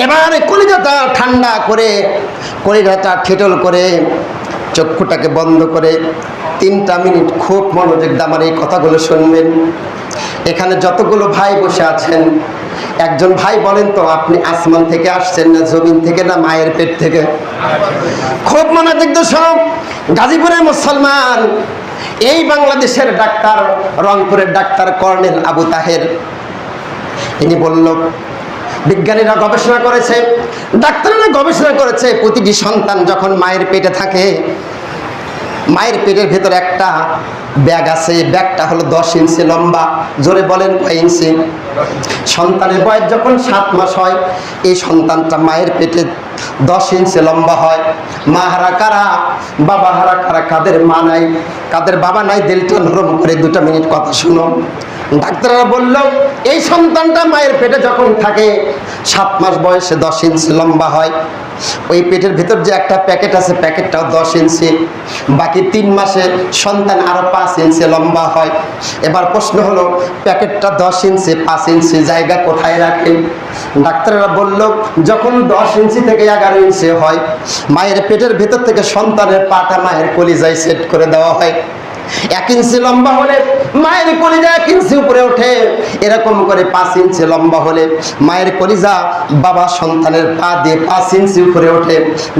এবারে কলিজাটা ঠান্ডা করে, কলিজাটা ঠেটল করে, চক্ষুটাকে বন্ধ করে তিনটা মিনিট খুব মনোযোগ দিয়ে আমার এই কথাগুলো শুনবেন। এখানে যতগুলো ভাই বসে আছেন, একজন ভাই বলেন তো, আপনি আসমান থেকে আসছেন না, জমিন থেকে না, মায়ের পেট থেকে? খুব মনোযোগ সব গাজীপুরের মুসলমান, এই বাংলাদেশের ডাক্তার, রংপুরের ডাক্তার কর্নেল আবু তাহের। ইনি বলল বিজ্ঞানীরা গবেষণা করেছে, ডাক্তাররা গবেষণা করেছে, প্রতিটি সন্তান যখন মায়ের পেটে থাকে, মায়ের পেটের ভেতর একটা ব্যাগ আছে ব্যাগটা হলো দশ ইঞ্চি লম্বা। জোরে বলেন কয় ইঞ্চি? সন্তানের বয়স যখন সাত মাস হয়, এই সন্তানটা মায়ের পেটে দশ ইঞ্চি লম্বা হয়। মা হারা কারা? বাবা হারা কারা? কাদের মা নাই? কাদের বাবা নাই? দিলটা নরম করে দুটো মিনিট কথা শুনো। ডাক্তাররা বলল, এই সন্তানটা মায়ের পেটে যখন থাকে, সাত মাস বয়সে দশ ইঞ্চি লম্বা হয়। ওই পেটের ভিতর যে একটা প্যাকেট আছে, প্যাকেটটাও দশ ইঞ্চি। বাকি তিন মাসে সন্তান আরও পাঁচ ইঞ্চি লম্বা হয়। এবার প্রশ্ন হলো, প্যাকেটটা দশ ইঞ্চি, পাঁচ ইঞ্চি জায়গা কোথায় রাখে? ডাক্তাররা বলল, যখন দশ ইঞ্চি থেকে এগারো ইঞ্চি হয়, মায়ের পেটের ভেতর থেকে সন্তানের পাটা মায়ের কলিজায় সেট করে দেওয়া হয়। এক ইঞ্চি লম্বা হলে মায়ের কলিজা এক ইঞ্চি উপরে ওঠে। এরকম করে পাঁচ ইঞ্চি লম্বা হলে মায়ের কলিজা বাবা সন্তানের পা দিয়ে পাঁচ ইঞ্চি উপরে ওঠে।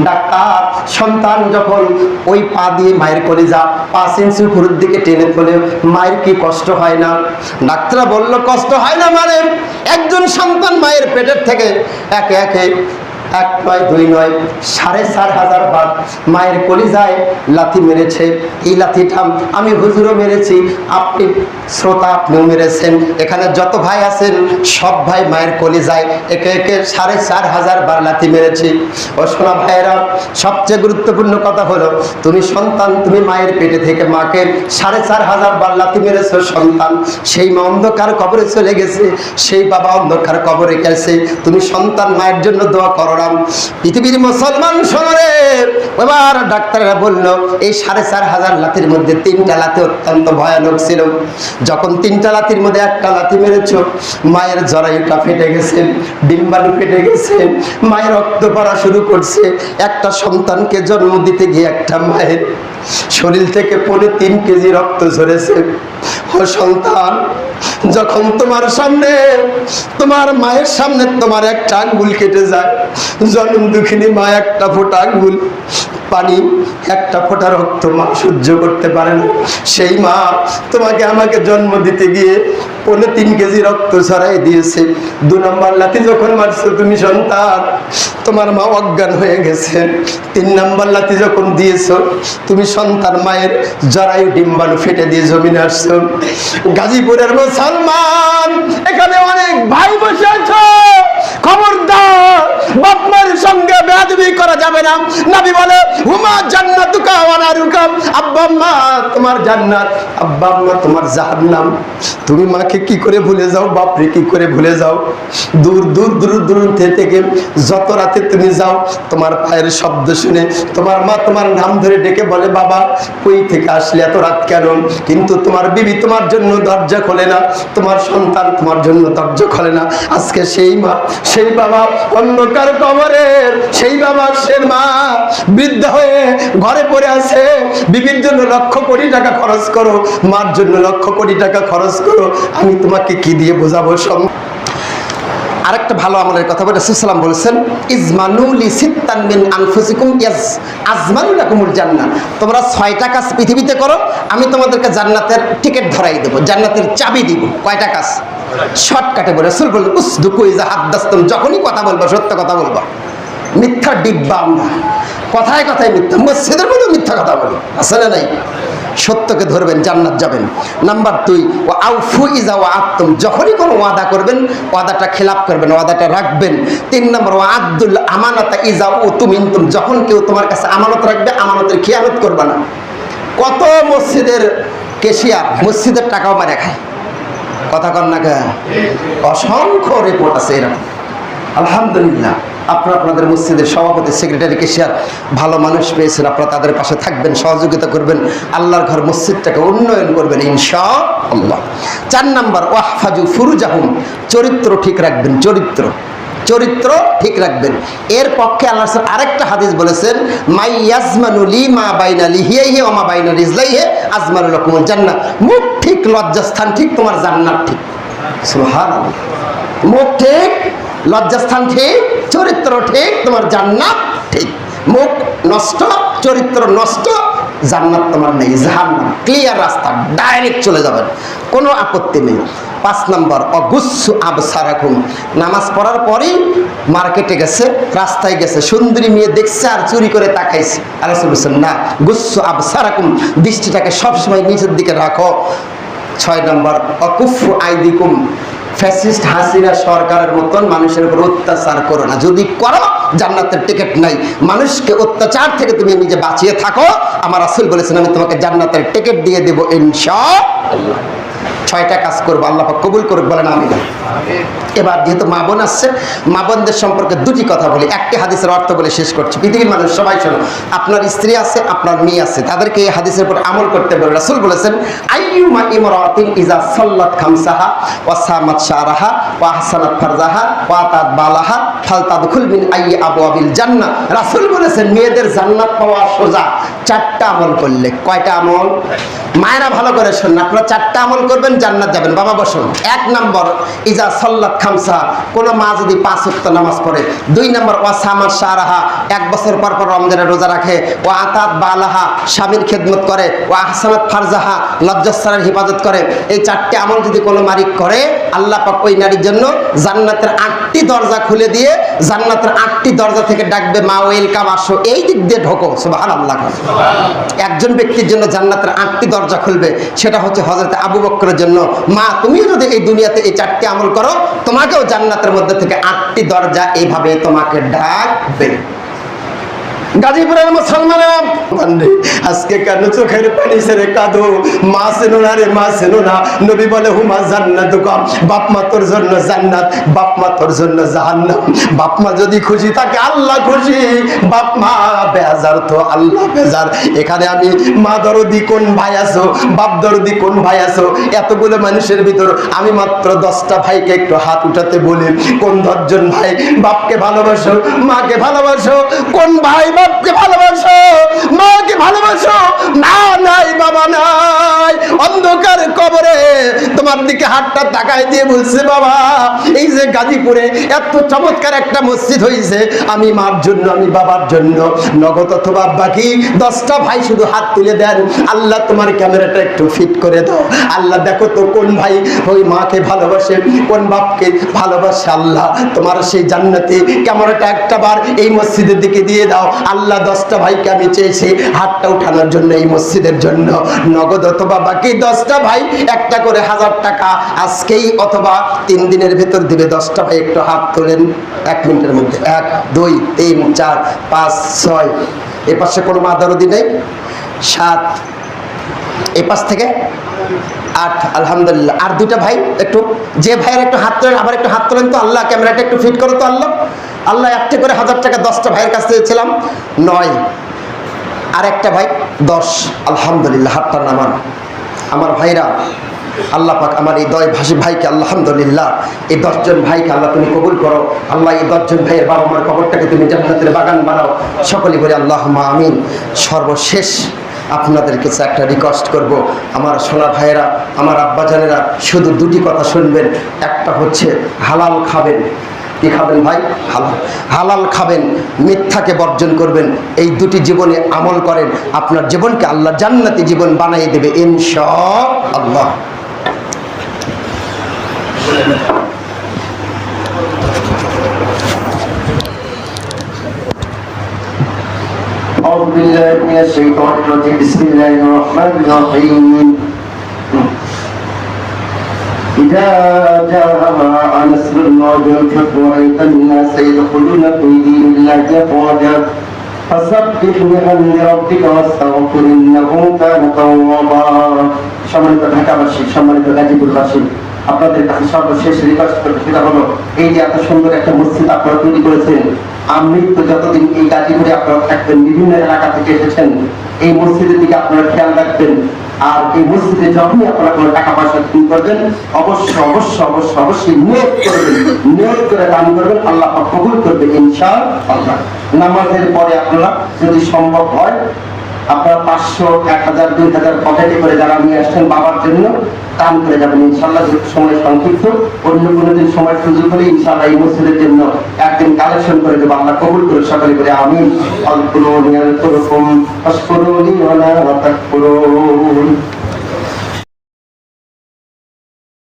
ডাক্তার, সন্তান যখন ওই পা দিয়ে মায়ের কলিজা পাঁচ ইঞ্চি উপরের দিকে টেনে তোলে, মায়ের কি কষ্ট হয় না? ডাক্তাররা বলল, কষ্ট হয় না মানে একজন সন্তান মায়ের পেটের থেকে একে একে এক নয়, দুই নয়, সাড়ে চার হাজার বার মায়ের কলিজায় লাথি মেরেছে। এই লাথিটা আমি হুজুরও মেরেছি, আপনি শ্রোতা আপনিও মেরেছেন। এখানে যত ভাই আছেন, সব ভাই মায়ের কলিজায় একে একে সাড়ে চার হাজার বার লাথি মেরেছি। ও সোনা ভাইয়েরা, সবচেয়ে গুরুত্বপূর্ণ কথা হলো, তুমি সন্তান, তুমি মায়ের পেটে থেকে মাকে সাড়ে চার হাজার বার লাথি মেরেছো, সন্তান। সেই মা অন্ধকার কবরে চলে গেছে, সেই বাবা অন্ধকার কবরে গেছে। তুমি সন্তান, মায়ের জন্য দোয়া করো না পৃথিবীর মুসলমান শহরে এবার ডাক্তাররা বলল, এই সাড়ে চার হাজার লাথির মধ্যে তিনটা লাথি অত্যন্ত ভয়ানক ছিল। যখন তিনটা লাথির মধ্যে একটা লাথি মেরেছ, মায়ের জরায়ুটা ফেটে গেছে, ডিম্বাণু ফেটে গেছে, মায়ের রক্ত পড়া শুরু করছে। একটা সন্তানকে জন্ম দিতে গিয়ে একটা মায়ের শরীর থেকে পরে তিন কেজি রক্ত ঝরেছে। ও সন্তান, যখন তোমার সামনে, তোমার মায়ের সামনে তোমার একটা আঙ্গুল কেটে যায়, জন্ম দুঃখিনী মা একটা ফোটা আঙ্গুল পানি, একটা ফোঁটা রক্ত মা সহ্য করতে পারে না। সেই মা তোমাকে আমাকে জন্ম দিতে গিয়ে পনেরো তিন কেজি রক্ত ছড়াই দিয়েছে। দু নম্বর লাথি যখন মারছো তুমি সন্তান, তোমার মা অজ্ঞান হয়ে গেছে। তিন নম্বর লাথি যখন দিয়েছ, তুমি সন্তান মায়ের জরায়ু ডিম্বাণু ফেটে দিয়ে জমিনে আসছো। গাজীপুরের মুসলমান, এখানে অনেক ভাই বসে আছো। খবরদার বাপমার সঙ্গে বেয়াদবি করা যাবে না। নবী বলে, হুমা জান্নাতুকা ওয়া নারুকা। আব্বা আম্মা, তোমার জান্নাত। আব্বা আম্মা, তোমার জাহান্নাম। তুমি মাকে কি করে ভুলে যাও? বাপরে, কি করে ভুলে যাও? দূর দূর দূর দূর থেকে যত রাতে তুমি যাও, তোমার পায়ের শব্দ শুনে তোমার মা তোমার নাম ধরে ডেকে বলে, বাবা, কই থেকে আসলে এত রাত কেন? কিন্তু তোমার বিবি তোমার জন্য দরজা খোলে না। তোমার সন্তান তোমার জন্য দরজা খোলে না। আজকে সেই মা, সেই বাবা অন্ধকার কবরের সেই বাবা সে মা বৃদ্ধ হয়ে ঘরে পড়ে আছে। বিবির জন্য লক্ষ কোটি টাকা খরচ করো, মার জন্য লক্ষ কোটি টাকা খরচ করো। আমি তোমাকে কি দিয়ে বোঝাবো? সম আরেকটা ভালো আমলের কথা বলে রাসূলুল্লাহ বলেছেন ইজমানুলি সিত্তানবিন আনফুসিকুম ইয়াজ, আজমানু লাকুমুল জান্নাহ। তোমরা ছয়টা কাজ পৃথিবীতে করো, আমি তোমাদেরকে জান্নাতের টিকিট ধরাই দেবো, জান্নাতের চাবি দিব। কয়টা কাজ? শর্টকাটে বলে, রাসূল বললেন, উসদুকু ইজা হাদ্দাসতুম যখনই কথা বলব, সত্য কথা বলব। মিথ্যা ডিব্বা আমরা। কথায় কথায় মিথ্যা। মসজিদের মধ্যে মিথ্যা কথা বলি। আসলে নাই? সত্যকে ধরবেন, জান্নাত যাবেন। নাম্বার দুই ও আউফু ইজা ও আত্ম যখনই কোনো ওয়াদা করবেন, ওয়াদাটা খেলাপ করবেন, ওয়াদাটা রাখবেন। তিন নম্বর ও আব্দুল আমানতা ইজা ও তুমিন্তুম যখন কেউ তোমার কাছে আমানত রাখবে, আমানতের খেয়ালত করবে না। কত মসজিদের কেশিয়ার মসজিদের টাকাও মারে খায়। কথা কর না কে? অসংখ্য রিপোর্ট আছে এরকম। আলহামদুলিল্লাহ। আপনারা আপনাদের মসজিদের সভাপতি সেক্রেটারি কেশিয়ার ভালো মানুষ পেয়েছেন। আপনারা তাদের পাশে থাকবেন, সহযোগিতা করবেন। আল্লাহর ঘর মসজিদটাকে উন্নয়ন করবেন ইনশা আল্লাহ চার নাম্বার, ওয়াহফাজু ফুরুজাহুম, চরিত্র ঠিক রাখবেন, চরিত্র। চরিত্র ঠিক রাখবেন। এর পক্ষে আল্লাহ আরেকটা হাদিস বলেছেন, মাই ইয়াজমানু লি মা বাইনা লিহিয়াইহি ওয়া মা বাইনা রিজলাইহি আজমানুল জান্নাহ। মুখ ঠিক, লজ্জাস্থান ঠিক, তোমার জান্নাত ঠিক। মুখ ঠিক, লজ্জাস্থান ঠিক, চরিত্র ঠিক, তোমার জান্নাত ঠিক। মুখ নষ্ট, চরিত্র নষ্ট, জান্নাত তোমার নেই, জাহান্নাম। ক্লিয়ার রাস্তা ডাইরেক্ট চলে যাবেন। কোনো আপত্তি নেই। পাঁচ নম্বর অগুচ্ছু আবসারাকুম। নামাজ পড়ার পরেই মার্কেটে গেছে, রাস্তায় গেছে, সুন্দরী মেয়ে দেখছে আর চুরি করে তাকাইছে। বলছেন না গুচ্ছু আবসারাকুম। দৃষ্টিটাকে সবসময় নিচের দিকে রাখো। ছয় নম্বর অকুফ আইদিকুম। ফ্যাসিস্ট হাসিনা সরকারের মতন মানুষের উপর অত্যাচার করো না। যদি করো জান্নাতের টিকিট নাই। মানুষকে অত্যাচার থেকে তুমি নিজে বাঁচিয়ে থাকো। আমার আসল বলেছেন, আমি তোমাকে জান্নাতের টিকিট দিয়ে দেবো ইনশা ছয়টা কাজ করব, আল্লাহ কবুল করুক, বলেন আমি এবার যেহেতু মা বোন আসছে, মা বোনদের সম্পর্কে দুটি কথা বলি। একটি হাদিসের অর্থ বলে শেষ করছি। পৃথিবীর মানুষ, সবাই শোনো, আপনার স্ত্রী আছে, আপনার মেয়ে আছে, তাদেরকে এই হাদিসের উপর আমল করতে বলে। রাসুল বলেছেন, আইয়ুমা ইমরাতিন ইজা সাল্লাত খামসাহা ওয়া ওয়া বালাহা জান্নাহ রাসূল বলেছেন, মেয়েদের জান্নাত পাওয়া সোজা। চারটা আমল করলে। কয়টা আমল? মায়েরা ভালো করে শুনুন, আপনারা চারটা আমল করবেন, জান্নাত যাবেন। বাবা, বসুন। এক নম্বর, ইজা সাল্লাত খামসা। মা যদি পাঁচ ওয়াক্ত নামাজ পড়ে। দুই নম্বর শাহরাহা। এক বছর পর পর রমজানের রোজা রাখে। ও আতাত বালাহা। স্বামীর খেদমত করে। ও আহসানাত ফারজাহা। লজ্জাস্থানের হেফাজত করে। এই চারটে আমল যদি কোনো মালিক করে, আল্লাহ পাক ওই নারীর জন্য জান্নাতের আটটি দরজা খুলে দিয়ে জান্নাতের আটটি দরজা থেকে ডাকবে, মা, ওয়েলকাম, আসো। এই দিক দিয়ে ঢোকো সুবাহ আল্লাহ একজন ব্যক্তির জন্য জান্নাতের আটটি দরজা খুলবে, সেটা হচ্ছে হজরত আবু বক্করের জন্য। মা, তুমিও যদি এই দুনিয়াতে এই চারটি আমল করো, তোমাকেও জান্নাতের মধ্যে থেকে আটটি দরজা এইভাবে তোমাকে ডাকবে। গাজীপুরের মুসলমানেরা আজকে কেন চোখের পানি ছেড়ে কাঁদো? মা চেনো না রে, মা চেনো না। নবী বলে, হুমা জান্নাত বাপ মা তোর জন্য জান্নাত, বাপ মা তোর জন্য জাহান্নাম। বাপ মা যদি খুশি থাকে, আল্লাহ খুশি। বাপ মা বেজার তো আল্লাহ বেজার। এখানে আমি, মা দরদি কোন ভাই আছো, বাপ দরদি কোন ভাই আছো? এতগুলো মানুষের ভিতর আমি মাত্র দশটা ভাইকে একটু হাত উঠাতে বলি। কোন দশজন ভাই বাপকে ভালোবাসো, মাকে ভালোবাসো? কোন ভাই বাপকে ভালোবাসো, মাকে ভালোবাসো। না, নাই, বাবা, নাই। অন্ধকার কবরে তোমার দিকে হাতটা তাকায় দিয়ে বলছে, বাবা, এই যে গাজীপুরে এত চমৎকার একটা মসজিদ হয়েছে আমি মার জন্য, আমি বাবার জন্য। নগদ অথবা বাকি দশটা ভাই শুধু হাত তুলে দেন। আল্লাহ তোমার ক্যামেরাটা একটু ফিট করে দাও। আল্লাহ, দেখো তো কোন ভাই ওই মাকে ভালোবাসে, কোন বাপকে ভালোবাসে আল্লাহ। তোমার সেই জান্নাতে ক্যামেরাটা একটা বার এই মসজিদের দিকে দিয়ে দাও। আল্লাহ দশটা ভাইকে আমি চেয়েছি হাতটা উঠানোর জন্য এই মসজিদের জন্য। নগদ অথবা বাকি দশটা ভাই, একটা করে হাজার টাকা আজকেই অথবা তিন দিনের ভেতর দিবে। দশটা ভাই একটু হাত তোলেন। এক মিনিটের মধ্যে। এক, দুই, তিন, চার, পাঁচ, ছয়। এ পাশে কোনো মাদারদি নেই? সাত। এই পাশ থেকে আট, আলহামদুলিল্লাহ। আর দুটা ভাই একটু যে ভাইয়ের একটু হাত তোলেন, আবার একটু হাত তোলেন তো। আল্লাহ ক্যামেরাটা একটু ফিট করো তো আল্লাহ। আল্লাহ একটা করে হাজার টাকা দশটা ভাইয়ের কাছ থেকে ছিলাম নয়। আর একটা ভাই, দশ। আলহামদুলিল্লাহ, হাতটা নামান আমার। ভাইরা, আল্লাহ পাক আমার এই দয় ভাষী ভাইকে, আলহামদুলিল্লাহ, এই দশজন ভাইকে আল্লাহ তুমি কবুল করো। আল্লাহ এই দশজন ভাইয়ের বাবা মার কবরটাকে তুমি জান্নাতের বাগান বানাও। সকলে বলে আল্লাহ আমিন। সর্বশেষ আপনাদের কাছে একটা রিকোয়েস্ট করব। আমার সোনা ভাইয়েরা, আমার আব্বাজানেরা, শুধু দুটি কথা শুনবেন। একটা হচ্ছে, হালাল খাবেন। কি খাবেন ভাই হালাল হালাল খাবেন মিথ্যাকে বর্জন করবেন এই দুটি জীবনে আমল করেন আপনার জীবনকে আল্লাহ জান্নাতি জীবন বানিয়ে দেবে ইনশা আল্লাহ أعوذ بالله من الشيطان الرجيم بسم الله الرحمن الرحيم إذا جاء نصر الله والفتح ورأيت الناس يدخلون في دين الله أفواجا فسبح بحمد ربك واستغفر إنه كان توابا সম্মানিত ঢাকাবাসী সম্মানিত গাজীপুরবাসী আপনাদের কাছে সর্বশেষ রিকোয়েস্ট করতে সেটা হলো এই যে এত সুন্দর একটা মসজিদ আপনারা তৈরি করেছেন আমৃত্যু যতদিন এই গাজীপুরে আপনারা থাকবেন বিভিন্ন এলাকা থেকে এসেছেন এই মসজিদের দিকে আপনারা খেয়াল রাখবেন আর এই মসজিদে যখনই আপনারা কোনো টাকা পয়সা দান করবেন, অবশ্যই অবশ্যই অবশ্যই অবশ্যই নিয়োগ করবেন, নিয়োগ করে দান করবেন, আল্লাহ কবুল করবে, ইনশাআল্লাহ। নামাজের পরে আপনারা যদি সম্ভব হয় আপনার পাঁচশো, এক হাজার, দুই হাজার পকেটে করে যারা নিয়ে আসছেন বাবার জন্য দান করে যাবেন। ইনশাল্লাহ সময় সংক্ষিপ্ত, অন্য কোনো দিন সময় সুযোগ হলে ইনশাল্লাহ এই মসজিদের জন্য একদিন কালেকশন করে দেবো। আল্লাহ কবুল করে সকলে করে আমি অল্প নিয়ন্ত্রণ